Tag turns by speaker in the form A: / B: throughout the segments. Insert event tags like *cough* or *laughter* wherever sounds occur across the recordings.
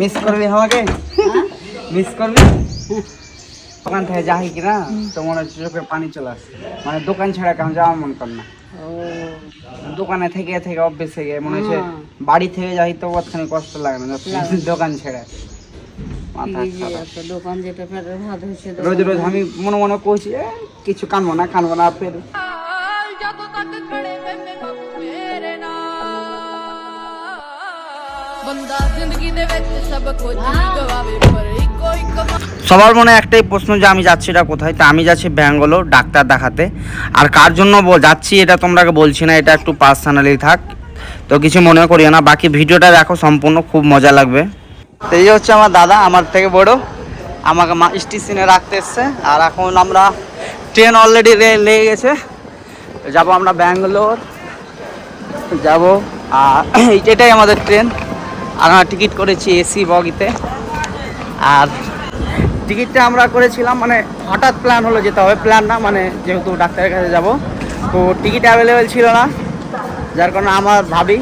A: Miss করবি আমাকে? Miss করবি? দোকান থেকে যাই কিনা তো মনে হচ্ছে চোখে পানি চলে আসছে। মানে দোকান ছাড়া কেমন যাওয়ার মন কর না। দোকানে থেকে থেকে অভ্যেস থেকে মনে হচ্ছে
B: হ্যাঁ।
A: বাড়ি থেকে যাই তো ওখানে কষ্ট লাগে না দোকান ছেড়ে। রোজ রোজ আমি মনে মনে কইছি কিছু কানবো না কানবো না ফের।
C: ਬੰਦਾ ਜ਼ਿੰਦਗੀ ਦੇ ਵਿੱਚ ਸਭ ਕੁਝ ਹੀ ਗਵਾਵੇ ਪਰ ਇੱਕੋ ਇੱਕ
A: সবার মনে একটাই প্রশ্ন যে আমি যাচ্ছি এটা কোথায় তা আমি যাচ্ছি ব্যাঙ্গালোর ডাক্তার দেখাতে আর কার জন্য বল- যাচ্ছি এটা তোমরাকে বলছি না এটা একটু পার্সোনালি থাক তো কিছু মনে করিও না বাকি ভিডিওটা দেখো সম্পূর্ণ খুব মজা লাগবে তো এই হচ্ছে আমার দাদা আমার থেকে বড় আমাকে মা স্টেশনে রাখতে এসছে আর এখন আমরা ট্রেন অলরেডি লেগে গেছে যাব আমরা ব্যাঙ্গালোর যাব আর এটাই আমাদের ট্রেন আর আমরা টিকিট করেছি এসি বগিতে। আর টিকিটটা আমরা করেছিলাম মানে হঠাৎ প্ল্যান হলো যেতে হবে। প্ল্যান না মানে যেহেতু ডাক্তারের কাছে যাব, তো টিকিট অ্যাভেলেবেল ছিল না। যার কারণে আমার ভাবি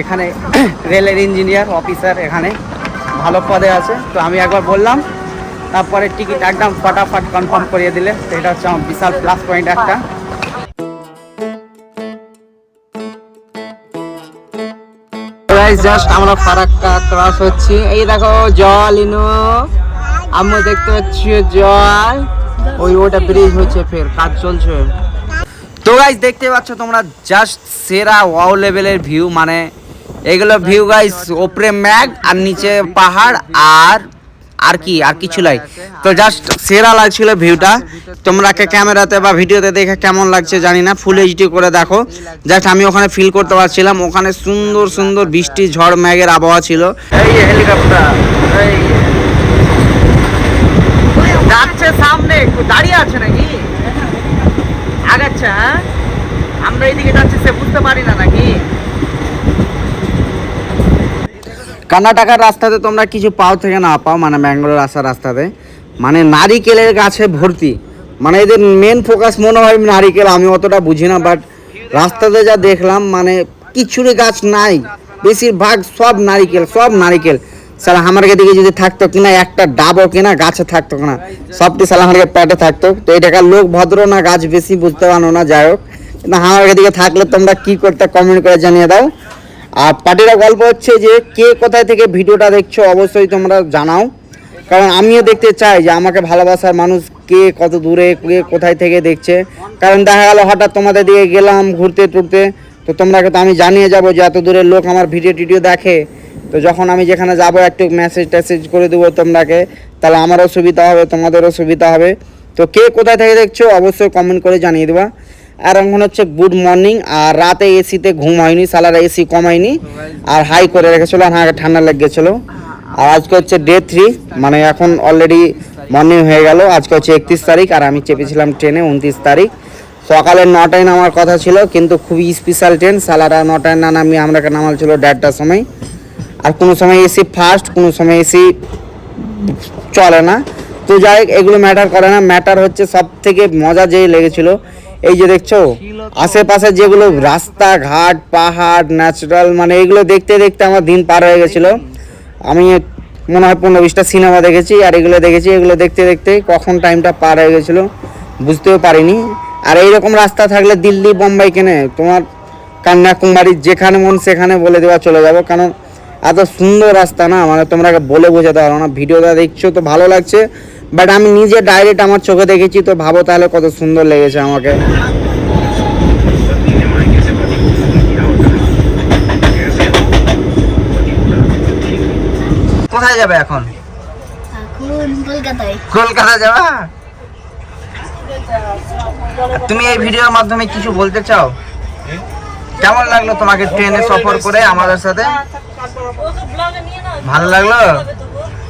A: এখানে *clears throat* রেলের ইঞ্জিনিয়ার অফিসার এখানে ভালো পদে আছে। তো আমি একবার বললাম, তারপরে টিকিট একদম ফটাফট কনফার্ম করিয়ে দিলে। এটা হচ্ছে আমার বিশাল প্লাস পয়েন্ট একটা। জাস্ট আমরা ফারাক্কা ক্রস হচ্ছি। এই দেখো, জল, ইনো। আমি দেখতে পাচ্ছি জল। ওই ওটা ব্রিজ হচ্ছে ফের, কাজ চলছে। তো গাইস দেখতে পাচ্ছ তোমরা জাস্ট সেরা ওয়াও লেভেলের ভিউ মানে এগুলো ভিউ গাইস ওপরে ম্যাগ আর নিচে পাহাড় আর আর কি, আর কিছু নাই। তো জাস্ট সেরা লাগছিল ভিউটা। তোমরাকে ক্যামেরাতে বা ভিডিওতে দেখে কেমন লাগছে জানি না ফুল এইচডি করে দেখো। জাস্ট আমি ওখানে ফিল করতে পারছিলাম, ওখানে সুন্দর সুন্দর বৃষ্টি, ঝড় ম্যাগের আবহাওয়া ছিল। এই হেলিকপ্টার যাচ্ছে সামনে দাঁড়িয়ে আছে নাকি? আগাচ্ছে হ্যাঁ? আমরা এইদিকে যাচ্ছি, সে বুঝতে পারি না নাকি? কর্ণাটকার রাস্তাতে তোমরা কিছু পাও থেকে না পাও মানে ব্যাঙ্গালোর আসার রাস্তাতে। মানে নারিকেলের গাছে ভর্তি। মানে এদের মেন ফোকাস মনে হয় নারিকেল, আমি অতটা বুঝি না বাট রাস্তাতে যা দেখলাম মানে কিছুরই গাছ নাই। বেশিরভাগ সব নারিকেল সব নারিকেল। সালা আমারকে দিকে যদি থাকতো কিনা, একটা ডাবও কিনা, গাছে থাকতো কিনা, সবটি সালা আমারকে প্যাটে থাকতো। তো এটাকার লোক ভদ্র না, গাছ বেশি বুঝতে পারো না, যাই হোক। কিন্তু আমারকে দিকে থাকলে তোমরা কি করতে কমেন্ট করে জানিয়ে দাও। আর পার্টিরা গল্প হচ্ছে যে কে কোথায় থেকে ভিডিওটা দেখছ অবশ্যই তোমরা জানাও। কারণ আমিও দেখতে চাই যে আমাকে ভালোবাসার মানুষ কে কত দূরে, কে কোথায় থেকে দেখছে। কারণ দেখা গেল হঠাৎ তোমাদের দিকে গেলাম ঘুরতে টুরতে, তো তোমরাকে তো আমি জানিয়ে যাব যে এত দূরের লোক আমার ভিডিও টিডিও দেখে। তো যখন আমি যেখানে যাব একটু মেসেজ টেসেজ করে দেবো তোমরাকে, তাহলে আমারও সুবিধা হবে, তোমাদেরও সুবিধা হবে। তো কে কোথায় থেকে দেখছ অবশ্যই কমেন্ট করে জানিয়ে দেবা। আর এখন হচ্ছে গুড মর্নিং আর রাতে এসিতে ঘুম হয়নি, সালারা এসি কমায়নি আর হাই করে রেখেছিল, আর হাঁকে ঠান্ডা লেগেছিলো। আর আজকে হচ্ছে ডে থ্রি মানে এখন অলরেডি মর্নিং হয়ে গেল, আজকে হচ্ছে একত্রিশ তারিখ, আর আমি চেপেছিলাম ট্রেনে উনত্রিশ তারিখ। সকালে নটায় নামার কথা ছিল, কিন্তু খুবই স্পেশাল ট্রেন সালারা নটায় না নামিয়ে আমরাকে নামাল ছিল দেড়টার সময়। আর কোনো সময় এসি ফার্স্ট কোনো সময় এসি চলে না। তো যাই এগুলো ম্যাটার করে না ম্যাটার হচ্ছে সব থেকে মজা যেই লেগেছিল এই যে দেখছ, আশেপাশে যেগুলো রাস্তাঘাট, পাহাড় ন্যাচারাল মানে এগুলো দেখতে দেখতে আমার দিন পার হয়ে গেছিল। আমি মনে হয় পনেরো বিশটা সিনেমা দেখেছি, আর এগুলো দেখেছি, এগুলো দেখতে দেখতে কখন টাইমটা পার হয়ে গেছিল বুঝতেও পারিনি। আর এইরকম রাস্তা থাকলে দিল্লি, বোম্বাই কেনে? তোমার কন্যাকুমারী যেখানে মন সেখানে বলে দেওয়া চলে যাব, কারণ এত সুন্দর রাস্তা না? মানে তোমরা বলে বোঝাতে পারো না। ভিডিওটা দেখছ তো ভালো লাগছে। বাট আমি নিজে ডাইরেক্ট আমার চোখে দেখেছি তো ভাবো তাহলে কত সুন্দর লেগেছে আমাকে। কোথায় যাবে এখন?
D: এখন কলকাতায়।
A: কলকাতা যাবা? তুমি এই ভিডিওর মাধ্যমে কিছু বলতে চাও? কেমন লাগল তোমাকে ট্রেনে সফর করে আমাদের সাথে? ভালো লাগলো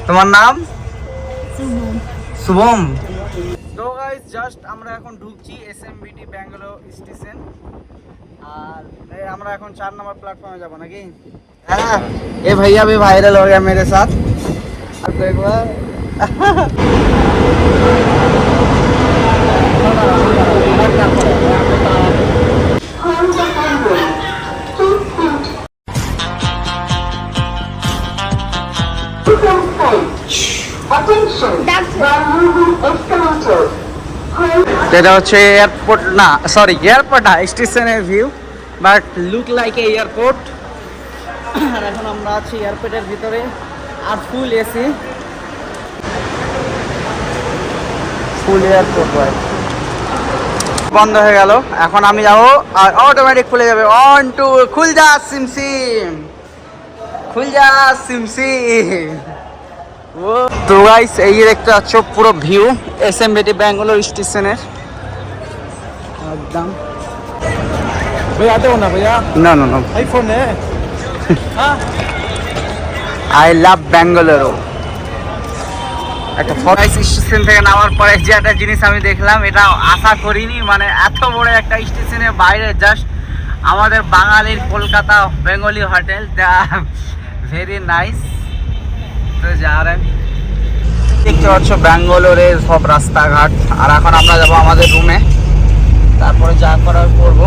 A: তোমার নাম শুভম তো গাইস জাস্ট আমরা এখন ঢুকছি এসএমবিটি ব্যাঙ্গালোর স্টেশন আর এই আমরা এখন চার নম্বর प्लेटफॉर्म যাব নাকি হ্যাঁ ये भैया भी वायरल हो गया मेरे साथ अब तो एक बार এটা হচ্ছে এয়ারপোর্ট, না সরি এয়ারপোর্ট না, স্টেশনের view but look like a airport আর এখন আমরা আছি এয়ারপোর্টের ভিতরে, আর ফুল এসি ফুল এয়ারপোর্ট বন্ধ হয়ে গেল। এখন আমি যাব, আর অটোমেটিক খুলে যাবে। অন টু খুল যা, সিম সিম। খুল যা, সিম সিম। তো গাইস এই দেখতে পাচ্ছ, পুরো ভিউ এস এম বিটি ব্যাঙ্গালোর স্টেশনের। একদম
E: भैया आते हो ना भैया
A: না না না
E: आईफोन है
A: আই লাভ ব্যাঙ্গালোরও একটা ফরেস্ট স্টেশন থেকে নামার পরে যে একটা জিনিস আমি দেখলাম এটা আশা করিনি মানে এত বড় একটা স্টেশনের বাইরে জাস্ট আমাদের বাঙালির Kolkata Bengali hotel very nice তো যা রে দেখতে পাচ্ছ ব্যাঙ্গালোরের সব রাস্তাঘাট আর এখন আমরা যাবো আমাদের রুমে তারপরে যা করার করব।